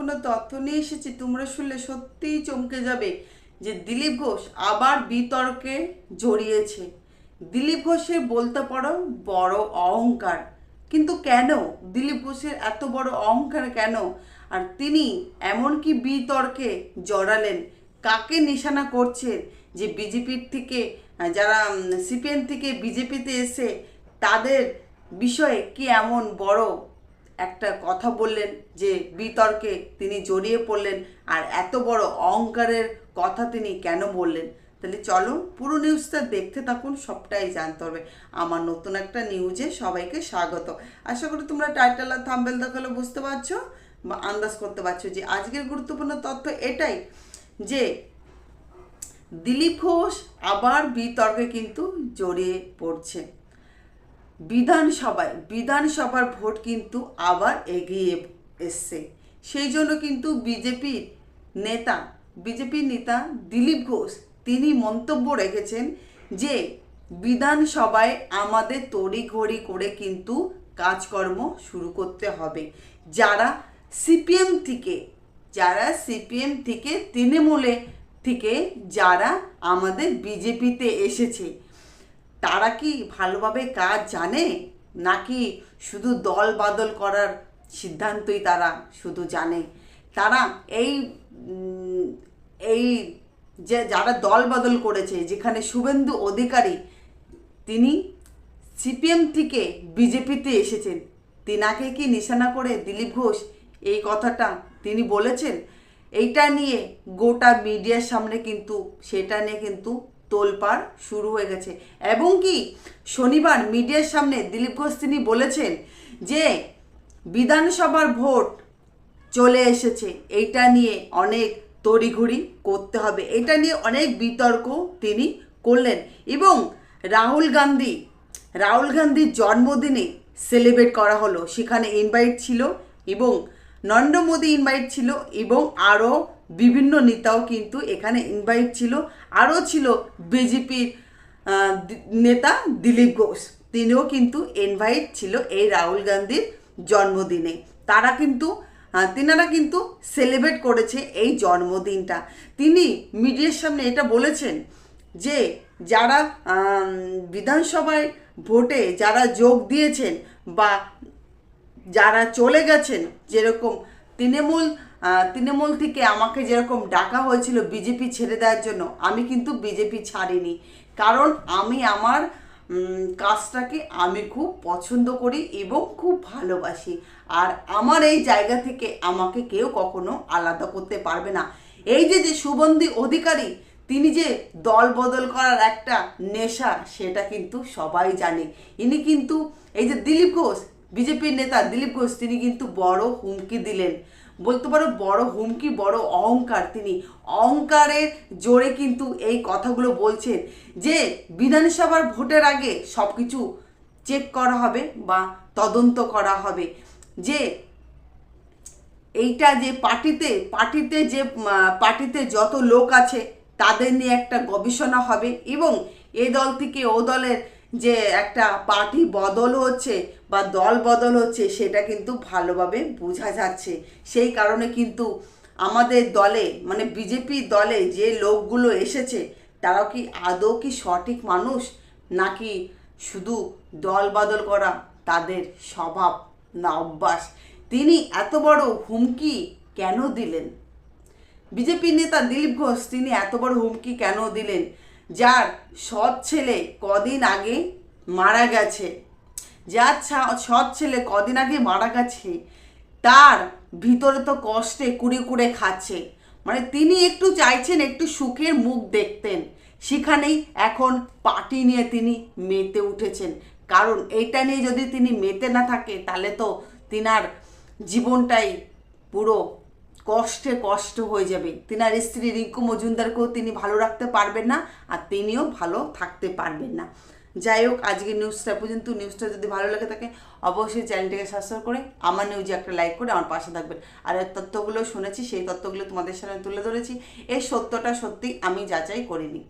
গুরুত্বপূর্ণ তথ্য নিয়ে এসেছি, তোমরা শুনলে সত্যিই চমকে যাবে যে দিলীপ ঘোষ আবার বিতর্কে জড়িয়েছে। দিলীপ ঘোষের বলতে পারো বড় অহংকার। কিন্তু কেন? দিলীপ ঘোষের এত বড় অহংকার কেন? আর তিনি এমন কি বিতর্কে জড়ালেন। কাকে নিশানা করছেন? যে বিজেপির থেকে, যারা সিপিএম থেকে বিজেপিতে এসে তাদের বিষয়ে কি এমন বড় একটা কথা বললেন যে বিতর্কে তিনি জড়িয়ে পড়লেন আর এত বড় অহংকারের কথা তিনি কেন বললেন? তাহলে চলো পুরো নিউজটা দেখতে থাকুন, সবটাই জানতে হবে। আমার নতুন একটা নিউজে সবাইকে স্বাগত। আশা করি তোমরা টাইটেল আর থাম্বেল দেখালে বুঝতে পারছ বা আন্দাজ করতে পারছ যে আজকের গুরুত্বপূর্ণ তথ্য এটাই যে দিলীপ ঘোষ আবার বিতর্কে কিন্তু জড়িয়ে পড়ছে। বিধানসভায়, বিধানসভার ভোট কিন্তু আবার এগিয়ে এসছে। সেই জন্য কিন্তু বিজেপির নেতা বিজেপির নেতা দিলীপ ঘোষ, তিনি মন্তব্য রেখেছেন যে, বিধানসভায় আমাদের তড়িঘড়ি করে কিন্তু কাজকর্ম শুরু করতে হবে। যারা সিপিএম থেকে, যারা সিপিএম থেকে, তৃণমূলে থেকে, যারা আমাদের বিজেপিতে এসেছে তারা কি ভালোভাবে কাজ জানে? নাকি শুধু দল বাদল করার সিদ্ধান্তই তারা শুধু জানে? তারা এই এই যে যারা দল বদল করেছে, যেখানে শুভেন্দু অধিকারী, তিনি সিপিএম থেকে বিজেপিতে এসেছেন। তিনাকে কি নিশানা করে দিলীপ ঘোষ এই কথাটা তিনি বলেছেন? এইটা নিয়ে গোটা মিডিয়ার সামনে কিন্তু, সেটা নিয়ে কিন্তু তোলপাড় শুরু হয়ে গেছে। এবং কি, শনিবার মিডিয়ার সামনে দিলীপ ঘোষ তিনি বলেছেন যে, বিধানসভার ভোট চলে এসেছে। এইটা নিয়ে অনেক তড়িঘড়ি করতে হবে। এটা নিয়ে অনেক বিতর্ক তিনি করলেন। এবং রাহুল গান্ধী, রাহুল গান্ধীর জন্মদিনে সেলিব্রেট করা হলো। সেখানে ইনভাইট ছিল এবং নরেন্দ্র মোদী ইনভাইট ছিল এবং আরও বিভিন্ন নেতাও কিন্তু এখানে ইনভাইট ছিল। আরও ছিল বিজেপির নেতা দিলীপ ঘোষ। তিনিও কিন্তু ইনভাইট ছিল এই রাহুল গান্ধীর জন্মদিনে। তারা কিন্তু তিনারা কিন্তু সেলিব্রেট করেছে এই জন্মদিনটা। তিনি মিডিয়ার সামনে এটা বলেছেন যে যারা বিধানসভায় ভোটে যারা যোগ দিয়েছেন বা যারা চলে গেছেন, যেরকম তৃণমূল তৃণমূল থেকে আমাকে যেরকম ডাকা হয়েছিল বিজেপি ছেড়ে দেওয়ার জন্য, আমি কিন্তু বিজেপি ছাড়িনি। কারণ আমি আমার কাজটাকে আমি খুব পছন্দ করি এবং খুব ভালোবাসি। আর আমার এই জায়গা থেকে আমাকে কেউ কখনো আলাদা করতে পারবে না। এই যে যে সুবন্ধি অধিকারী, তিনি যে দল বদল করার একটা নেশা, সেটা কিন্তু সবাই জানে। ইনি কিন্তু, এই যে দিলীপ ঘোষ বিজেপির নেতা দিলীপ ঘোষ, তিনি কিন্তু বড় হুমকি দিলেন। বলতে পারো, বড় হুমকি, বড় অহংকার। তিনি অহংকারের জোরে কিন্তু এই কথাগুলো বলছেন যে, বিধানসভার ভোটের আগে সব কিছু চেক করা হবে বা তদন্ত করা হবে। যে, এইটা যে পার্টিতে পার্টিতে যে পার্টিতে যত লোক আছে, তাদের নিয়ে একটা গবেষণা হবে এবং এ দল থেকে ও দলের যে একটা পার্টি বদল হচ্ছে বা দল বদল হচ্ছে, সেটা কিন্তু ভালোভাবে বোঝা যাচ্ছে। সেই কারণে কিন্তু আমাদের দলে মানে বিজেপি দলে যে লোকগুলো এসেছে, তারাও কি আদৌ কি সঠিক মানুষ? নাকি শুধু দল বদল করা তাদের স্বভাব না অভ্যাস? তিনি এত বড় হুমকি কেন দিলেন? বিজেপি নেতা দিলীপ ঘোষ, তিনি এত বড় হুমকি কেন দিলেন? যার সৎ ছেলে কদিন আগে মারা গেছে। যার সৎ ছেলে কদিন আগে মারা গেছে, তার ভিতরে তো কষ্টে কুড়ে কুড়ে খাচ্ছে। মানে তিনি একটু চাইছেন একটু সুখের মুখ দেখতেন। সেখানেই এখন পার্টি নিয়ে তিনি মেতে উঠেছেন। কারণ এইটা নিয়ে যদি তিনি মেতে না থাকে, তাহলে তো তিনার জীবনটাই পুরো কষ্টে কষ্ট হয়ে যাবে। তিনার স্ত্রী রিঙ্কু মজুমদারকেও তিনি ভালো রাখতে পারবেন না, আর তিনিও ভালো থাকতে পারবেন না। যাই হোক আজকে নিউজটা পর্যন্ত নিউজটা যদি ভালো লাগে থাকে, অবশ্যই চ্যানেলটাকে সাবস্ক্রাইব করে, আমার নিউজে একটা লাইক করে আমার পাশে থাকবেন। আর তথ্যগুলো শুনেছি, সেই তথ্যগুলো তোমাদের সামনে তুলে ধরেছি। এই সত্যটা সত্যি আমি যাচাই করিনি।